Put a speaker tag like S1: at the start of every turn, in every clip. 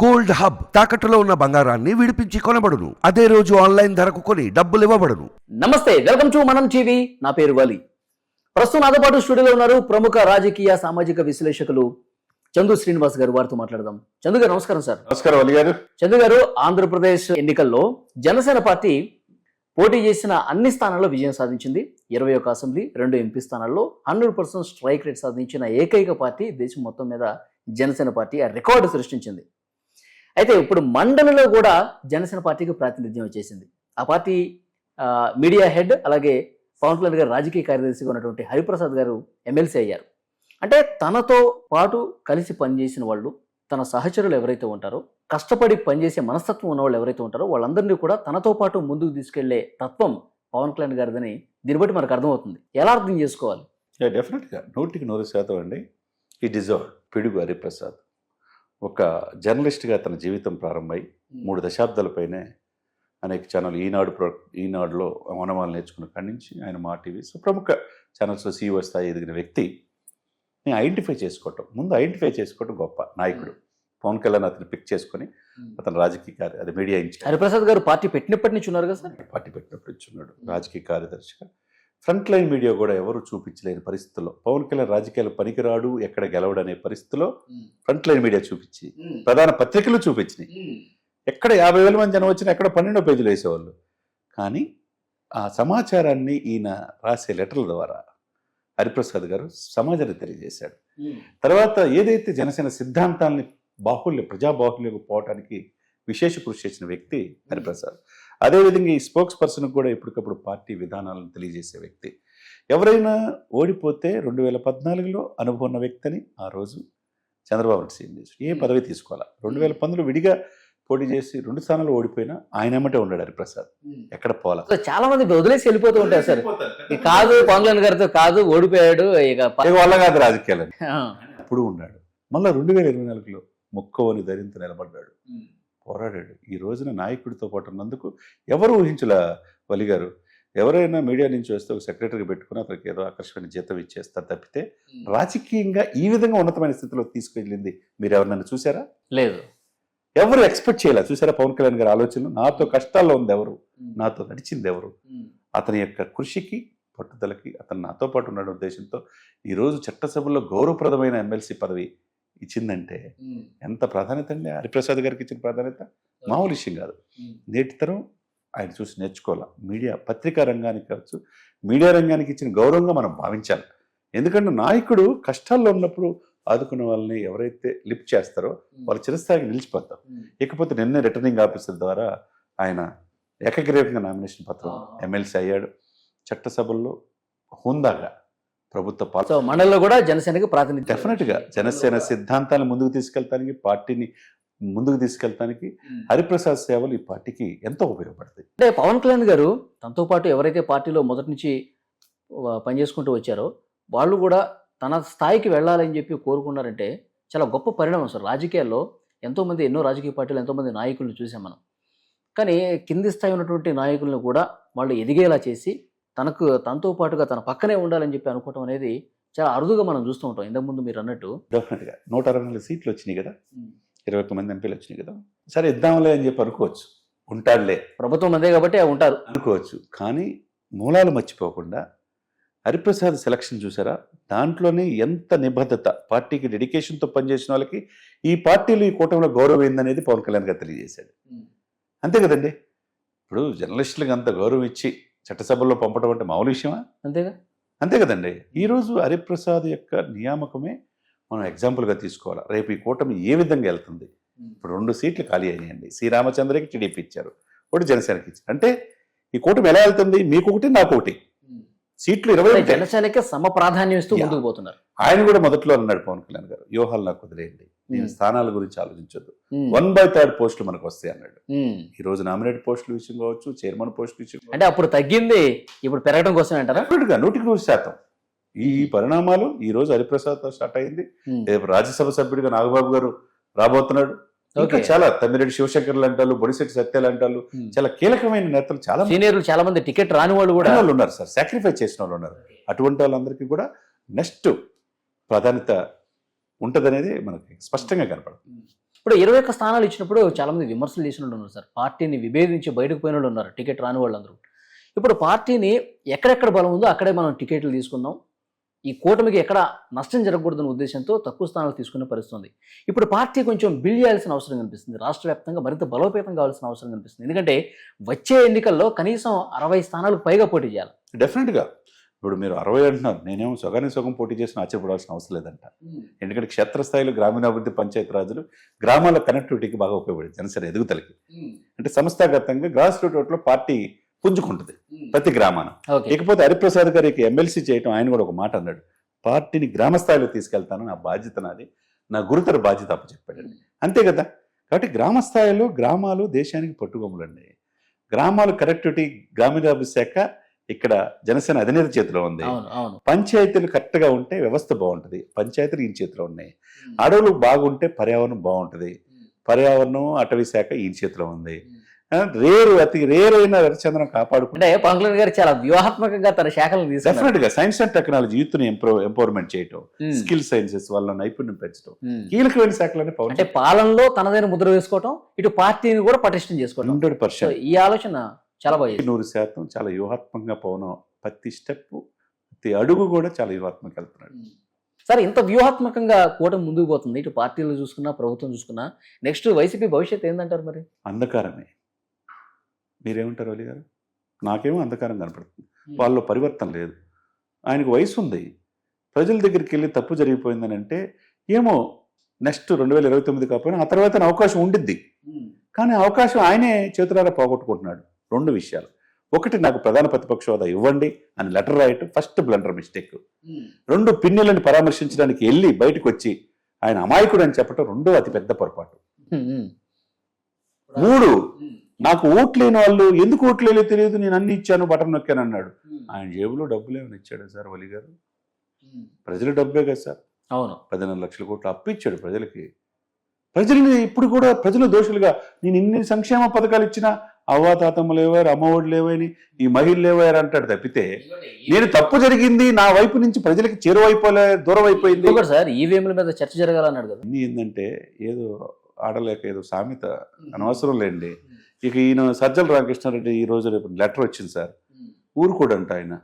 S1: Gold hub తాకట్టులో ఉన్న బంగారాన్ని విడిపించి కొనబడును. అదే రోజు ఆన్లైన్ ధరకు కొని డబ్బులు ఇవ్వబడును.
S2: నమస్తే వెల్కమ్ టు మనం టీవీ. నా పేరు వలి. ప్రస్తుతం నాతో పాటు స్టూడియోలో ఉన్నారు ప్రముఖ రాజకీయ సామాజిక విశ్లేషకులు చందు శ్రీనివాస్ గారు. వారితో మాట్లాడదాం. చందు గారు నమస్కారం సార్.
S3: నమస్కారం అలీ గారు.
S2: చందు గారు ఆంధ్రప్రదేశ్ ఎన్నికల్లో జనసేన పార్టీ పోటీ చేసిన అన్ని స్థానాల్లో విజయం సాధించింది. ఇరవై ఒక్క అసెంబ్లీ రెండు ఎంపీ స్థానాల్లో హండ్రెడ్ పర్సెంట్ స్ట్రైక్ రేట్ సాధించిన ఏకైక పార్టీ దేశం మొత్తం మీద జనసేన పార్టీ. ఆ రికార్డు సృష్టించింది. అయితే ఇప్పుడు మండలిలో కూడా జనసేన పార్టీకి ప్రాతినిధ్యం వచ్చేసింది. ఆ పార్టీ మీడియా హెడ్ అలాగే పవన్ కళ్యాణ్ గారు రాజకీయ కార్యదర్శిగా ఉన్నటువంటి హరిప్రసాద్ గారు ఎమ్మెల్సీ అయ్యారు. అంటే తనతో పాటు కలిసి పనిచేసిన వాళ్ళు తన సహచరులు ఎవరైతే ఉంటారో కష్టపడి పనిచేసే మనస్తత్వం ఉన్న వాళ్ళు ఎవరైతే ఉంటారో వాళ్ళందరినీ కూడా తనతో పాటు ముందుకు తీసుకెళ్ళే తత్వం పవన్ కళ్యాణ్ గారిదని దీన్ని బట్టి మనకు అర్థమవుతుంది. ఎలా అర్థం చేసుకోవాలి?
S3: డెఫినెట్గా నూటికి నూరు శాతం అండి. ఈ డిజర్వ్ పిడుగు హరిప్రసాద్. ఒక జర్నలిస్ట్గా తన జీవితం ప్రారంభమై మూడు దశాబ్దాల పైనే అనేక ఛానల్ ఈనాడు ప్రో ఈనాడులో వనమాలు నేర్చుకున్న కాడి నుంచి ఆయన మా టీవీ సో ప్రముఖ ఛానల్స్లో సీఈఓ స్థాయి ఎదిగిన వ్యక్తి. నేను ఐడెంటిఫై చేసుకోవటం ముందు ఐడెంటిఫై చేసుకోవటం గొప్ప నాయకుడు. పవన్ కళ్యాణ్ అతను పిక్ చేసుకొని అతను రాజకీయ కార్య అది మీడియా ఇన్ఛార్జ్.
S2: హరిప్రసాద్ గారు పార్టీ పెట్టినప్పటి నుంచి ఉన్నారు కదా సార్?
S3: పార్టీ పెట్టినప్పుడు ఇచ్చున్నాడు రాజకీయ కార్యదర్శిగా. ఫ్రంట్ లైన్ మీడియా కూడా ఎవరు చూపించలేని పరిస్థితుల్లో. పవన్ కళ్యాణ్ రాజకీయాలు పనికిరాడు ఎక్కడ గెలవడు అనే పరిస్థితిలో ఫ్రంట్ లైన్ మీడియా చూపించి ప్రధాన పత్రికలు చూపించినాయి. ఎక్కడ యాభై వేల మంది జనం వచ్చినా ఎక్కడ పన్నెండో పేజీలు వేసేవాళ్ళు. కానీ ఆ సమాచారాన్ని ఈయన రాసే లెటర్ల ద్వారా హరిప్రసాద్ గారు సమాజానికి తెలియజేశాడు. తర్వాత ఏదైతే జనసేన సిద్ధాంతాన్ని బాహుల్య ప్రజా బాహుల్యం పోవటానికి విశేష కృషి చేసిన వ్యక్తి హరిప్రసాద్. అదేవిధంగా ఈ స్పోక్స్ పర్సన్ కూడా ఎప్పటికప్పుడు పార్టీ విధానాలను తెలియజేసే వ్యక్తి. ఎవరైనా ఓడిపోతే రెండు వేల పద్నాలుగులో అనుభవం ఉన్న వ్యక్తిని ఆ రోజు చంద్రబాబు నాయుడు సీఎం చేశాడు ఏ పదవి తీసుకోవాలా? రెండు వేల పంతొమ్మిదిలో విడిగా పోటీ చేసి రెండు స్థానాలు ఓడిపోయినా ఆయన ఏమంటే ఉన్నాడు హరిప్రసాద్ ఎక్కడ పోవాలా?
S2: చాలా మంది వదిలేసి వెళ్ళిపోతూ ఉంటారు సార్. కాదు. పవన్ గారితో కాదు ఓడిపోయాడు ఇక
S3: వల్ల కాదు రాజకీయాలని. అప్పుడు ఉన్నాడు. మళ్ళీ రెండు వేల ఇరవై నాలుగులో మొక్కవని ధరింత నిలబడ్డాడు. పోరాడాడు. ఈ రోజున నాయకుడితో పాటు ఉన్నందుకు ఎవరు ఊహించలా వలి గారు ఎవరైనా మీడియా నుంచి వస్తే ఒక సెక్రటరీకి పెట్టుకుని అతనికి ఏదో ఆకర్షణ జీతం ఇచ్చేస్తారు తప్పితే రాజకీయంగా ఈ విధంగా ఉన్నతమైన స్థితిలో తీసుకెళ్ళింది మీరు ఎవరినైనా చూసారా
S2: లేదు.
S3: ఎవరు ఎక్స్పెక్ట్ చేయలే? చూసారా పవన్ కళ్యాణ్ గారి ఆలోచనలు? నాతో కష్టాల్లో ఉంది ఎవరు? నాతో నడిచింది ఎవరు? అతని యొక్క కృషికి పట్టుదలకి అతను నాతో పాటు ఉన్న ఉద్దేశంతో ఈరోజు చట్టసభలో గౌరవప్రదమైన ఎమ్మెల్సీ పదవి ఇచ్చిందంటే ఎంత ప్రాధాన్యత అండి? హరిప్రసాద్ గారికి ఇచ్చిన ప్రాధాన్యత? మామూలు విషయం కాదు. నేటి తరం ఆయన చూసి నేర్చుకోవాలి? మీడియా పత్రికా రంగానికి కావచ్చు మీడియా రంగానికి ఇచ్చిన గౌరవంగా మనం భావించాలి. ఎందుకంటే నాయకుడు కష్టాల్లో ఉన్నప్పుడు ఆదుకున్న వాళ్ళని ఎవరైతే లిఫ్ట్ చేస్తారో వాళ్ళు చిరస్థాయికి నిలిచిపోతారు. ఇకపోతే నిన్నే రిటర్నింగ్ ఆఫీసర్ ద్వారా ఆయన ఏకగ్రీవంగా నామినేషన్ పత్రం ఎమ్మెల్సీ అయ్యాడు. చట్టసభల్లో హుందాగా ప్రభుత్వ
S2: సో మండలిలో కూడా జనసేనకి ప్రాతినిధ్యం.
S3: డెఫినెట్గా జనసేన సిద్ధాంతాలను ముందుకు తీసుకెళ్తానికి పార్టీని ముందుకు తీసుకెళ్తానికి హరిప్రసాద్ సేవలు ఈ పార్టీకి ఎంతో ఉపయోగపడతాయి.
S2: అంటే పవన్ కళ్యాణ్ గారు తనతో పాటు ఎవరైతే పార్టీలో మొదటి నుంచి పనిచేసుకుంటూ వచ్చారో వాళ్ళు కూడా తన స్థాయికి వెళ్ళాలని చెప్పి కోరుకున్నారంటే చాలా గొప్ప పరిణామం సార్. రాజకీయాల్లో ఎంతోమంది ఎన్నో రాజకీయ పార్టీలు ఎంతోమంది నాయకులను చూసాం మనం. కానీ కింది స్థాయి ఉన్నటువంటి నాయకులను కూడా వాళ్ళు ఎదిగేలా చేసి తనకు తనతో పాటుగా తన పక్కనే ఉండాలని చెప్పి అనుకోవటం అనేది చాలా అరుదుగా మనం చూస్తూ ఉంటాం. ఇంతకుముందు మీరు అన్నట్టు.
S3: డెఫినెట్గా. నూట అరవై నాలుగు సీట్లు వచ్చినాయి కదా? ఇరవై ఒక్క మంది ఎంపీలు వచ్చినాయి కదా? సరే ఇద్దాంలే అని చెప్పి అనుకోవచ్చు. ఉంటాడులే.
S2: ప్రభుత్వం అందే కాబట్టి ఉంటారు.
S3: అనుకోవచ్చు. కానీ మూలాలు మర్చిపోకుండా హరిప్రసాద్ సెలక్షన్ చూసారా? దాంట్లోనే ఎంత నిబద్ధత పార్టీకి డెడికేషన్తో పనిచేసిన వాళ్ళకి ఈ పార్టీలు ఈ కూటమిలో గౌరవం ఏందనేది పవన్ కళ్యాణ్ గారు తెలియజేశాడు. అంతే కదండి? ఇప్పుడు జర్నలిస్టులకు అంత గౌరవం ఇచ్చి చట్టసభల్లో పంపడం అంటే మామూలు విషయమా?
S2: అంతేగా?
S3: అంతే కదండి. ఈరోజు హరిప్రసాద్ యొక్క నియామకమే మనం ఎగ్జాంపుల్గా తీసుకోవాలి. రేపు ఈ కూటమి ఏ విధంగా వెళ్తుంది? ఇప్పుడు రెండు సీట్లు ఖాళీ అయినాయండి. శ్రీరామచంద్రకి టీడీపీ ఇచ్చారు. ఒకటి జనసేనకి ఇచ్చారు. అంటే ఈ కూటమి ఎలా వెళ్తుంది? మీకు ఒకటి నాకు ఒకటి. సీట్లు ఇరవై.
S2: జనసేనకి సమ ప్రాధాన్యం ఇస్తూ. ముందుకు పోతున్నారు.
S3: ఆయన కూడా మొదట్లో అన్నాడు పవన్ కళ్యాణ్ గారు వ్యూహాలు నాకు వదిలేయండి.
S2: మ్మ్.
S3: స్థానాల గురించి ఆలోచించొద్దు. వన్ బై థర్డ్ పోస్టులు మనకు వస్తాయి అన్నాడు. ఈ రోజు నామినేట్ పోస్టుల విషయం కావచ్చు చైర్మన్ పోస్టుల విషయం.
S2: అంటే అప్పుడు తగ్గింది ఇప్పుడు పెరగడం కోసం అంటారా
S3: నూటికి నూరు శాతం ఈ పరిణామాలు ఈ రోజు హరిప్రసాద్ స్టార్ట్ అయింది. రేపు రాజ్యసభ సభ్యుడిగా నాగబాబు గారు రాబోతున్నాడు ఇంకా. చాలా తమ్మిరెడ్డి శివశంకర్లు అంటారు బొడిశెట్టి సత్యాలు అంటారు. చాలా కీలకమైన నేతలు చాలా
S2: సీనియర్లు చాలా మంది టికెట్ రాని వాళ్ళు కూడా
S3: వాళ్ళు ఉన్నారు సార్ సాక్రిఫైస్ చేసిన వాళ్ళు ఉన్నారు అటువంటి వాళ్ళందరికీ కూడా నెక్స్ట్ ప్రాధాన్యత ఉంటదనేది మనకి స్పష్టంగా కనపడుతుంది
S2: ఇప్పుడు ఇరవై ఒక్క స్థానాలు ఇచ్చినప్పుడు చాలా మంది విమర్శలు చేసిన వాళ్ళు ఉన్నారు సార్. పార్టీని విభేదించి బయటకు పోయిన వాళ్ళు ఉన్నారు టికెట్ రాని వాళ్ళందరూ. ఇప్పుడు పార్టీని ఎక్కడెక్కడ బలం ఉందో అక్కడే మనం టికెట్లు తీసుకుందాం. ఈ కూటమికి ఎక్కడ నష్టం జరగకూడదన్న ఉద్దేశంతో తక్కువ స్థానాలు తీసుకునే పరిస్థితి ఉంది. ఇప్పుడు పార్టీ కొంచెం బిల్డ్ చేయాల్సిన అవసరం కనిపిస్తుంది. రాష్ట్ర వ్యాప్తంగా మరింత బలోపేతం కావాల్సిన అవసరం కనిపిస్తుంది. ఎందుకంటే వచ్చే ఎన్నికల్లో కనీసం అరవై స్థానాలకు పైగా పోటీ చేయాలి.
S3: డెఫినెట్గా ఇప్పుడు మీరు అరవై అంటున్నారు. నేనేమో సగానికి సగం పోటీ చేసిన ఆశ్చర్యపడాల్సిన అవసరం లేదంట. ఎందుకంటే క్షేత్రస్థాయిలో గ్రామీణాభివృద్ధి పంచాయతీ రాజులు గ్రామాల కనెక్టివిటీకి బాగా ఉపయోగపడింది. జనసేన ఎదుగుదలకి. అంటే సంస్థాగతంగా గ్రాస్ రూట్లో పార్టీ పుంజుకుంటుంది ప్రతి గ్రామాన. ఇకపోతే హరిప్రసాద్ గారికి ఎమ్మెల్సీ చేయటం ఆయన కూడా ఒక మాట అన్నాడు. పార్టీని గ్రామ స్థాయిలో తీసుకెళ్తాను. నా బాధ్యత నాది. నా గురుతర బాధ్యత అప్పచెప్పాడు. అంతే కదా? కాబట్టి గ్రామ స్థాయిలో గ్రామాలు దేశానికి పట్టుకొమ్మలండి. గ్రామాలు కనెక్టివిటీ గ్రామీణాభివృద్ధి శాఖ ఇక్కడ జనసేన అధినేత చేతిలో ఉంది. పంచాయతీలు కరెక్ట్గా ఉంటే వ్యవస్థ బాగుంటది. పంచాయతీలు ఈయన చేతిలో ఉన్నాయి. అడవులు బాగుంటే పర్యావరణం బాగుంటది. పర్యావరణం అటవీ శాఖ ఈయన చేతిలో ఉంది. రేరు అతి రేరు అయిన రవిచంద్రం కాపాడుకుంటే
S2: పవన్ కళ్యాణ్ గారు చాలా వ్యూహాత్మకంగా తన శాఖలను తీసుకున్నారు.
S3: డెఫినెట్గా. సైన్స్ అండ్ టెక్నాలజీ యూత్ని ఎంపవర్మెంట్ చేయటం. స్కిల్ సైన్సెస్ వాళ్ళ నైపుణ్యం పెంచడం. కీలకమైన శాఖలని పవన్
S2: అంటే పాలనలో తనదైన ముద్ర వేసుకోవటం ఇటు పార్టీని కూడా పటిష్టం
S3: హండ్రెడ్ పర్సెంట్.
S2: ఈ ఆలోచన చాలా బాగా.
S3: నూరు శాతం చాలా వ్యూహాత్మకంగా పవన్ ప్రతి స్టెప్ ప్రతి అడుగు కూడా చాలా వ్యూహాత్మకంగా వెళ్తున్నాడు.
S2: సరే ఇంత వ్యూహాత్మకంగా కూటమి ముందుకు పోతుంది. ఇటు పార్టీలు చూసుకున్నా ప్రభుత్వం చూసుకున్నా నెక్స్ట్ వైసీపీ భవిష్యత్తు ఏందంటారు మరి?
S3: అంధకారమే. మీరేమంటారు అలీ గారు? నాకేమో అంధకారం కనపడుతుంది. వాళ్ళలో పరివర్తన లేదు. ఆయనకు వయసు ఉంది. ప్రజల దగ్గరికి వెళ్ళి తప్పు జరిగిపోయిందని అంటే ఏమో నెక్స్ట్ రెండు వేల ఇరవై తొమ్మిది కాకపోయినా ఆ తర్వాత అవకాశం ఉండిద్ది. కానీ అవకాశం ఆయనే చేతులారా పోగొట్టుకుంటున్నాడు. రెండు విషయాలు. ఒకటి నాకు ప్రధాన ప్రతిపక్ష హోదా ఇవ్వండి అని లెటర్ రాయటం ఫస్ట్ బ్లండర్ మిస్టేక్. రెండు పిన్నెలను పరామర్శించడానికి వెళ్ళి బయటకు వచ్చి ఆయన అమాయకుడు అని చెప్పడం రెండో అతి పెద్ద పొరపాటు. మూడు నాకు ఓట్లేని వాళ్ళు ఎందుకు ఓట్లేదో తెలియదు నేను అన్ని ఇచ్చాను బటన్ నొక్కాను అన్నాడు. ఆయన జేబులో డబ్బులు ఏమైనా ఇచ్చాడా సార్ వలి గారు ప్రజల డబ్బే కదా సార్.
S2: అవును.
S3: పదిహేను లక్షల కోట్లు అప్పు ఇచ్చాడు ప్రజలకి. ప్రజల్ని ఇప్పుడు కూడా ప్రజలు దోషులుగా నేను ఇన్ని సంక్షేమ పథకాలు ఇచ్చినా అవ్వా తాతమ్మ లేవారు అమ్మఒడి లేవని ఈ మహిళలు లేవారు అంటాడు తప్పితే నేను తప్పు జరిగింది నా వైపు నుంచి ప్రజలకి చేరువైపోలే దూరం అయిపోయింది
S2: సార్ ఈవీఎంల మీద చర్చ జరగాలన్నాడు కదా.
S3: ఏంటంటే ఏదో ఆడలేక ఏదో సామెత అనవసరం లేండి. ఇక ఈయన సజ్జల రామకృష్ణారెడ్డి ఈ రోజు రేపు లెటర్ వచ్చింది సార్. ఊరుకోడంట ఆయన.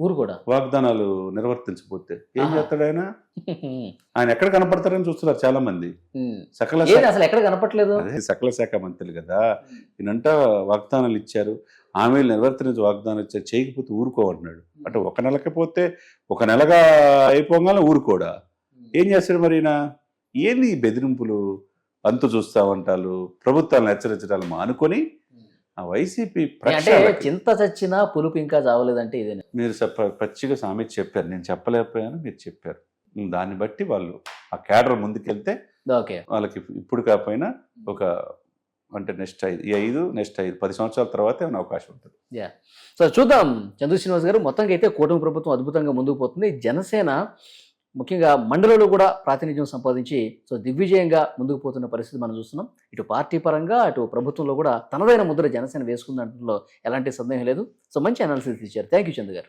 S2: ఊరు కూడా.
S3: వాగ్దానాలు నిర్వర్తించకపోతే ఏం. చేస్తాడు ఆయన? ఆయన ఎక్కడ కనపడతారని చూస్తున్నారు చాలా మంది. సకల
S2: అసలు ఎక్కడ కనపట్లేదు
S3: అదే సకల శాఖ మంత్రులు కదా. ఈయనంట వాగ్దానాలు ఇచ్చారు. హామీలు నిర్వర్తించి వాగ్దానం ఇచ్చారు. చేయకపోతే ఊరుకోమంటున్నాడు. అంటే ఒక నెలకి పోతే ఒక నెలగా అయిపోగానే ఊరుకోడా ఏం చేస్తాడు మరి ఈయన? ఏంది బెదిరింపులు? అంతు చూస్తామంటాలు ప్రభుత్వాలను హెచ్చరించడాలు మానుకొని ఆ వైసీపీ
S2: అంటే చింత చచ్చినా పులుపు ఇంకా చావలేదంటే ఇదే
S3: మీరు పచ్చిగా సామెత చెప్పారు. నేను చెప్పలేకపోయాను మీరు చెప్పారు. దాన్ని బట్టి వాళ్ళు ఆ క్యాడర్ ముందుకెళ్తే
S2: ఓకే.
S3: వాళ్ళకి ఇప్పుడు కాకపోయినా ఒక అంటే నెక్స్ట్ ఐదు ఈ ఐదు నెక్స్ట్ ఐదు పది సంవత్సరాల తర్వాత ఏమైనా అవకాశం ఉంటుంది.
S2: సో చూద్దాం. చంద్ర శ్రీనివాస్ గారు మొత్తంగా అయితే కూటమి ప్రభుత్వం అద్భుతంగా ముందుకు పోతుంది. జనసేన ముఖ్యంగా మండలంలో కూడా ప్రాతినిధ్యం సంపాదించి సో దిగ్విజయంగా ముందుకు పోతున్న పరిస్థితి మనం చూస్తున్నాం. ఇటు పార్టీ పరంగా అటు ప్రభుత్వంలో కూడా తనదైన ముద్ర జనసేన వేసుకుందంటలో ఎలాంటి సందేహం లేదు. సో మంచి అనాలిసిస్ ఇచ్చారు. థ్యాంక్ యూ చంద్ర గారు.